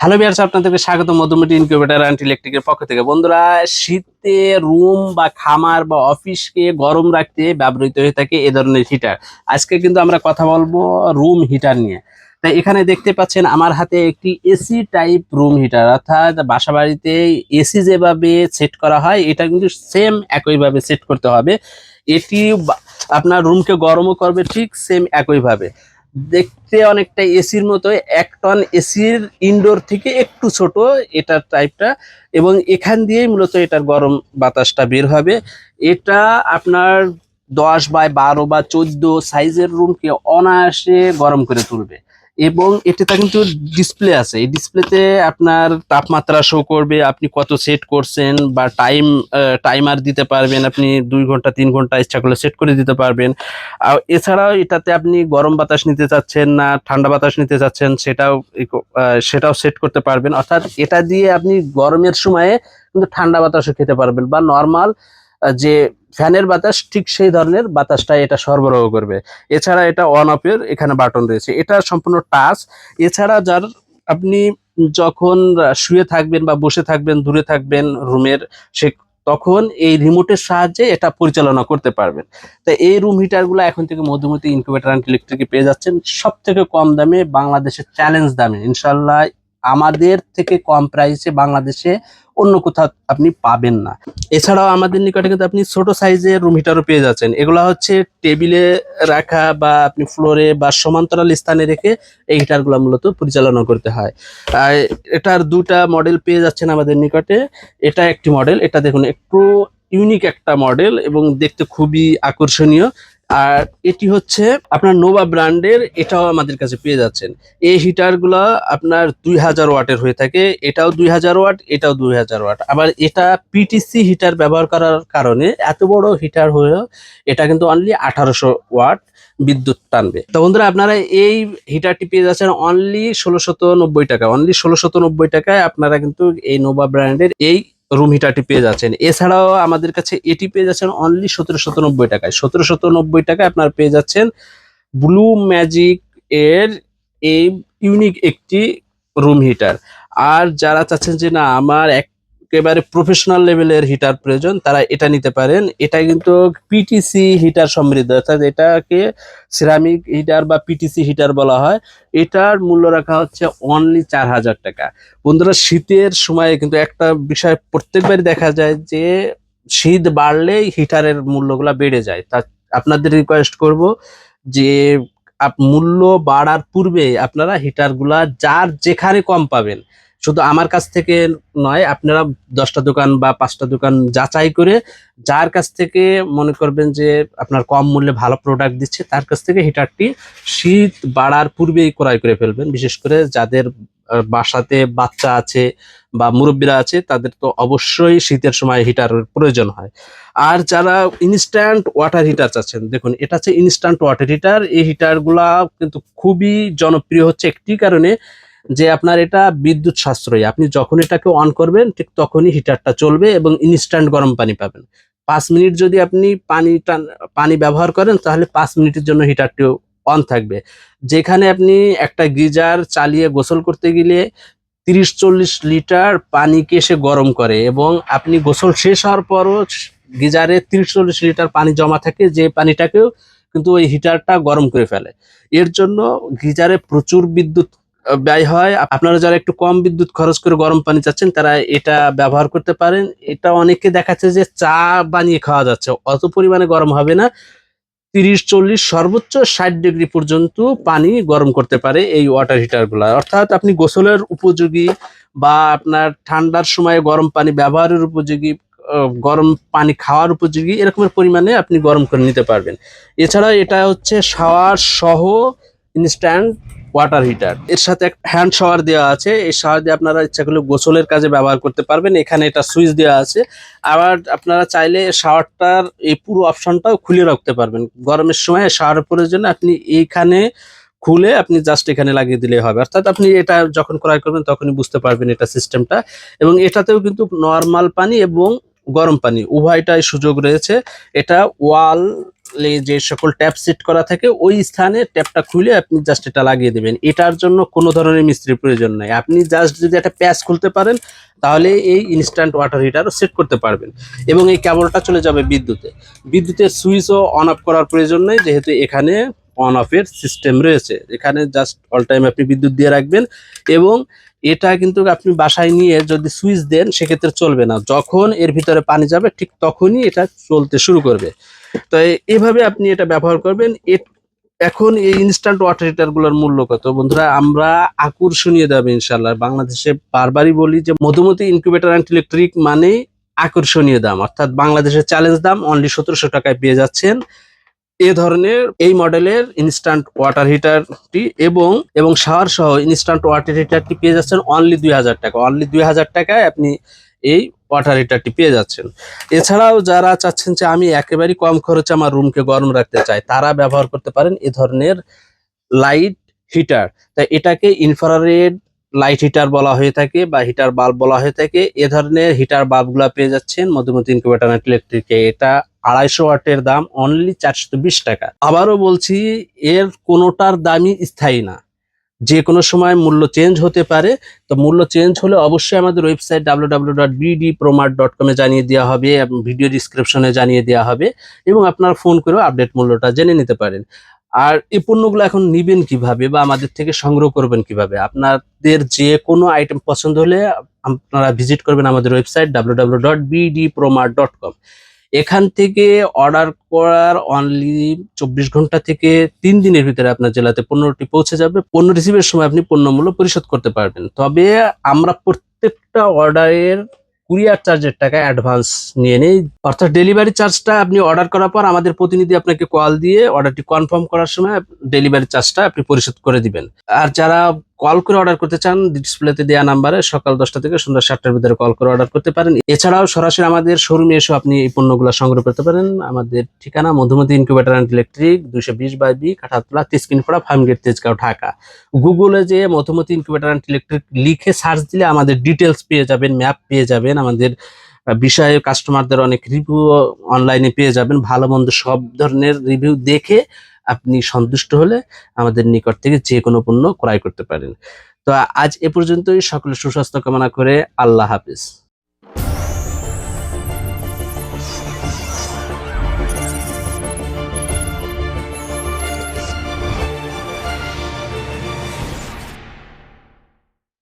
Hello বিয়ার্স আপনাদেরকে স্বাগত। Madhumati incubator and ইলেকট্রিকের পক্ষ থেকে। বন্ধুরা, শীতে রুম বা খামার বা অফিসকে গরম রাখতে ব্যবহৃত হয়ে থাকে এ ধরনের হিটার আজকে কিন্তু আমরা কথা বলব রুম হিটার নিয়ে। তাই এখানে দেখতে পাচ্ছেন, আমার হাতে একটি এসি টাইপ রুম হিটার অর্থাৎ বাসা বাড়িতে এসি যেভাবে সেট করা হয়, এটা কিন্তু সেম একইভাবে সেট করতে হবে। এটি আপনার রুমকে গরমও করবে, ঠিক সেম একইভাবে। দেখতে অনেকটা এসির মতো, এক টন এসির ইনডোর থেকে একটু ছোট এটার টাইপটা এবং এখান দিয়েই মূলত এটার গরম বাতাসটা বের হবে। এটা আপনার দশ বাই বারো বা চোদ্দ সাইজের রুমকে অনায়াসে গরম করে তুলবে। এবং এটাতে কিন্তু ডিসপ্লে আছে। এই ডিসপ্লেতে আপনার তাপমাত্রা শো করবে, আপনি কত সেট করছেন বা টাইম টাইমার দিতে পারবেন, আপনি দুই ঘণ্টা, তিন ঘণ্টা ইচ্ছা করলে সেট করে দিতে পারবেন। আর এছাড়াও এটাতে আপনি গরম বাতাস নিতে চাচ্ছেন না, ঠান্ডা বাতাস নিতে চাচ্ছেন, সেটাও সেটাও সেট করতে পারবেন। অর্থাৎ এটা দিয়ে আপনি গরমের সময়ে কিন্তু ঠান্ডা বাতাসও খেতে পারবেন বা নর্মাল যে ফ্যানের বাতাস, ঠিক সেই ধরনের বাতাসটা এটা সরবরাহ করবে। এছাড়া এটা অন অফের এখানে বাটন রয়েছে। এটা সম্পূর্ণ টাচ এছাড়া যার আপনি যখন শুয়ে থাকবেন বা বসে থাকবেন, দূরে থাকবেন রুমের, সে তখন এই রিমোটের সাহায্যে এটা পরিচালনা করতে পারবেন। তা এই রুম হিটারগুলো এখন থেকে মধুমতি ইনকিউবেটার অ্যান্ড ইলেকট্রিকে পেয়ে যাচ্ছেন। সব থেকে কম দামে বাংলাদেশের চ্যালেঞ্জ দামে। ইনশাল্লাহ আমাদের থেকে কম প্রাইসে বাংলাদেশে অন্য কোথাও আপনি পাবেন না। এছাড়াও আমাদের নিকটে কিন্তু আপনি ছোট সাইজের রুম হিটারও পেয়ে যাচ্ছেন। এগুলো হচ্ছে টেবিলে রাখা বা আপনি ফ্লোরে বা সমান্তরাল স্থানে রেখে এই হিটারগুলো মূলত পরিচালনা করতে হয়। আর এটার দুটা মডেল পেয়ে যাচ্ছেন আমাদের নিকটে। এটা একটি মডেল এটা দেখুন, একটু ইউনিক একটা মডেল এবং দেখতে খুবই আকর্ষণীয়। আর এটি হচ্ছে আপনার নোভা ব্র্যান্ডের এটাও আমাদের কাছে পেয়ে যাচ্ছেন। এই হিটারগুলো আপনার দুই হাজার ওয়াটের হয়ে থাকে। এটাও দুই হাজার ওয়াট, এটাও দুই হাজার ওয়াট। আবার এটা পিটিসি হিটার ব্যবহার করার কারণে এত বড় হিটার হয়েও এটা কিন্তু অনলি আঠারোশো ওয়াট বিদ্যুৎ টানবে। তো বন্ধুরা, আপনারা এই হিটারটি পেয়ে যাচ্ছেন অনলি ষোলোশত নব্বই টাকা অনলি ষোলোশত নব্বই টাকায় আপনারা কিন্তু এই নোভা ব্র্যান্ডের এই রুম হিটারটি পেয়ে যাচ্ছেন। এছাড়াও আমাদের কাছে এটি পেয়ে যাচ্ছেন অনলি সতেরোশো নব্বই টাকায়। সতেরোশত নব্বই টাকায় আপনার পেয়ে যাচ্ছেন ব্লু ম্যাজিক এর এই ইউনিক একটি রুম হিটার। আর যারা চাচ্ছেন যে না, আমার একেবারে প্রফেশনাল লেভেলের হিটার প্রয়োজন, তারা এটা নিতে পারেন। এটা কিন্তু পিটিসি হিটার সমৃদ্ধ, অর্থাৎ এটাকে সিরামিক হিটার বা পিটিসি হিটার বলা হয়। এটার মূল্য রাখা হচ্ছে অনলি চার হাজার টাকা। বন্ধুরা, শীতের সময় কিন্তু একটা বিষয় প্রত্যেকবারই দেখা যায় যে, শীত বাড়লেই হিটারের মূল্যগুলা বেড়ে যায়। তা আপনাদের রিকোয়েস্ট করব যে মূল্য বাড়ার পূর্বে আপনারা হিটারগুলা যার যেখানে কম পাবেন শুধু আমার কাছ থেকে নয়, আপনারা দশটা দোকান বা পাঁচটা দোকান যাচাই করে যার কাছ থেকে মনে করবেন যে আপনার কম মূল্যে ভালো প্রোডাক্ট দিচ্ছে, তার কাছ থেকে হিটারটি শীত বাড়ার পূর্বেই ক্রয় করে ফেলবেন। বিশেষ করে যাদের বাসাতে বাচ্চা আছে বা মুরব্বীরা আছে, তাদের তো অবশ্যই শীতের সময় হিটারের প্রয়োজন হয়। আর যারা ইনস্ট্যান্ট ওয়াটার হিটার চাচ্ছেন দেখুন, এটা হচ্ছে ইনস্ট্যান্ট ওয়াটার হিটার এই হিটারগুলা কিন্তু খুবই জনপ্রিয় হচ্ছে একটি কারণে যে আপনার এটা বিদ্যুৎ সাশ্রয়ী। আপনি যখন এটাকে অন করবেন, ঠিক তখনই হিটারটা চলবে এবং ইনস্ট্যান্ট গরম পানি পাবেন। পাঁচ মিনিট যদি আপনি পানি পানি ব্যবহার করেন, তাহলে পাঁচ মিনিটের জন্য হিটারটি অন থাকবে। যেখানে আপনি একটা গিজার চালিয়ে গোসল করতে গেলে তিরিশ চল্লিশ লিটার পানিকে সে গরম করে এবং আপনি গোসল শেষ হওয়ার পরও গিজারে তিরিশ চল্লিশ লিটার পানি জমা থাকে, যে পানিটাকেও কিন্তু ওই হিটারটা গরম করে ফেলে। এর জন্য গিজারে প্রচুর বিদ্যুৎ ব্যয় হয়। আপনারা যারা একটু কম বিদ্যুৎ খরচ করে গরম পানি চাচ্ছেন, তারা এটা ব্যবহার করতে পারেন। এটা অনেকে দেখাচ্ছে যে চা বানিয়ে খাওয়া যাচ্ছে। অত পরিমাণে গরম হবে না। তিরিশ, চল্লিশ, সর্বোচ্চ ষাট ডিগ্রি পর্যন্ত পানি গরম করতে পারে এই ওয়াটার হিটারগুলো অর্থাৎ আপনি গোসলের উপযোগী বা আপনার ঠান্ডার সময় গরম পানি ব্যবহারের উপযোগী গরম পানি খাওয়ার উপযোগী, এরকমের পরিমাণে আপনি গরম করে নিতে পারবেন। এছাড়া এটা হচ্ছে শাওয়ার সহ ইনস্ট্যান্ট ওয়াটার হিটার এর সাথে একটা হ্যান্ড শাওয়ার দেওয়া আছে। এই শাওয়ার দিয়ে আপনারা ইচ্ছা করলে গোসলের কাজে ব্যবহার করতে পারবেন। এখানে এটা সুইচ দেওয়া আছে। আবার আপনারা চাইলে শাওয়ারটার এই পুরো অপশনটাও খুলে রাখতে পারবেন। গরমের সময় শাওয়ারের প্রয়োজনে আপনি এইখানে খুলে আপনি জাস্ট এখানে লাগিয়ে দিলে হবে। অর্থাৎ আপনি এটা যখন ক্রয় করবেন তখনই বুঝতে পারবেন এটা সিস্টেমটা এবং এটাতেও কিন্তু নর্মাল পানি এবং গরম পানি, উভয়টাই সুযোগ রয়েছে। এটা ওয়াল যে সকল ট্যাপ সেট করা থাকে, ওই স্থানে ট্যাপটা খুলে আপনি জাস্ট এটা লাগিয়ে দেবেন। এটার জন্য কোনো ধরনের মিস্ত্রির প্রয়োজন নাই। আপনি জাস্ট যদি একটা প্যাচ খুলতে পারেন, তাহলে এই ইনস্ট্যান্ট ওয়াটার হিটারও সেট করতে পারবেন। এবং এই কেবলটা চলে যাবে বিদ্যুতে। বিদ্যুতের সুইচও অন অফ করার প্রয়োজন নেই, যেহেতু এখানে অন অফের সিস্টেম রয়েছে। এখানে জাস্ট অল টাইম আপনি বিদ্যুৎ দিয়ে রাখবেন এবং এটা কিন্তু আপনি বাসায় নিয়ে যদি সুইচ দেন, সেক্ষেত্রে চলবে না। যখন এর ভিতরে পানি যাবে, ঠিক তখনই এটা চলতে শুরু করবে। তো এভাবে আপনি এটা ব্যবহার করবেন। এখন এই ইনস্ট্যান্ট ওয়াটার হিটারগুলোর মূল্য কত? বন্ধুরা, আমরা আকর্ষণীয় দেবে ইনশাল্লাহ বাংলাদেশে বারবারই বলি যে মধুমতি ইনকিউবেটর অ্যান্ড ইলেকট্রিক মানে আকর্ষণীয় দাম। অর্থাৎ বাংলাদেশের চ্যালেঞ্জ দাম অনলি সতেরোশো টাকায় পেয়ে যাচ্ছেন। এ ধরনের এই মডেলের ইনস্ট্যান্ট ওয়াটার হিটারটি এবং এবং শাওয়ার সহ ইনস্ট্যান্ট ওয়াটার হিটারটি পেয়ে যাচ্ছেন অনলি দুই হাজার টাকা। অনলি দুই হাজার টাকায় আপনি এই ওয়াটার হিটারটি পেয়ে যাচ্ছেন। এছাড়াও যারা চাচ্ছেন যে আমি একেবারেই কম খরচে আমার রুমকে গরম রাখতে চাই, তারা ব্যবহার করতে পারেন এ ধরনের লাইট হিটার তাই এটাকে ইনফ্রারেড লাইট হিটার বলা হয়ে থাকে বা হিটার বাল্ব বলা হয়ে থাকে। এ ধরনের হিটার বাল্বগুলো পেয়ে যাচ্ছেন মধুমতি ইনকিউবেটর ইলেকট্রিকে এটা আড়াইশো ওয়াটের দাম অনলি চারশো বিশ টাকা। আবারও বলছি, এর কোনোটার দামই স্থায়ী না। যে কোনো সময় মূল্য চেঞ্জ হতে পারে। তো মূল্য চেঞ্জ হলে অবশ্যই আমাদের website W W dot BD dot জানিয়ে দেওয়া হবে ভিডিও ডিসক্রিপশনে জানিয়ে দেওয়া হবে এবং আপনারা ফোন করেও আপডেট মূল্যটা জেনে নিতে পারেন। আর এই পণ্যগুলো এখন নিবেন কীভাবে বা আমাদের থেকে সংগ্রহ করবেন কীভাবে? আপনাদের যে কোনো আইটেম পছন্দ হলে আপনারা ভিজিট করবেন আমাদের website W W dot BD Promart dot com এখান থেকে অর্ডার করার অনলি চব্বিশ ঘণ্টা থেকে তিন দিনের ভিতরে আপনার জেলাতে পণ্যটি পৌঁছে যাবে। পণ্য রিসিভের সময় আপনি পণ্য মূল্য পরিশোধ করতে পারবেন। তবে আমরা প্রত্যেকটা অর্ডারের কুরিয়ার চার্জের টাকা অ্যাডভান্স নিয়ে নেই। অর্থাৎ ডেলিভারি চার্জটা আপনি অর্ডার করার পর আমাদের প্রতিনিধি আপনাকে কল দিয়ে অর্ডারটি কনফার্ম করার সময় ডেলিভারি চার্জটা আপনি পরিশোধ করে দিবেন। আর যারা কল করে অর্ডার করতে চান ডিসপ্লেতে দেওয়া নাম্বারে সকাল দশটা থেকে সন্ধ্যা সাতটার ভিতরে কল করে অর্ডার করতে পারেন। এছাড়াও সরাসরি আমাদের শোরুমে এসে আপনি এই পণ্যগুলো সংগ্রহ করতে পারেন। আমাদের ঠিকানা মধুমতি ইনকিউবেটর অ্যান্ড ইলেকট্রিক দুইশো বিশ বাই বি কাঠাতলা তিসকিনপাড়া ফার্মগেট, তেজগাঁও, ঢাকা। গুগলে যে মধুমতি ইনকিউবেটর অ্যান্ড ইলেকট্রিক লিখে সার্চ দিলে আমাদের ডিটেলস পেয়ে যাবেন ম্যাপ পেয়ে যাবেন, আমাদের বিষয়ে কাস্টমারদের অনেক রিভিউ অনলাইনে পেয়ে যাবেন ভালো মন্দ সব ধরনের রিভিউ দেখে আপনি সন্তুষ্ট হলে আমাদের নিকট থেকে যে কোনো পণ্য ক্রয় করতে পারেন। তো আজ এ পর্যন্তই। সকলে সুস্বাস্থ্য কামনা করে আল্লাহ হাফিজ।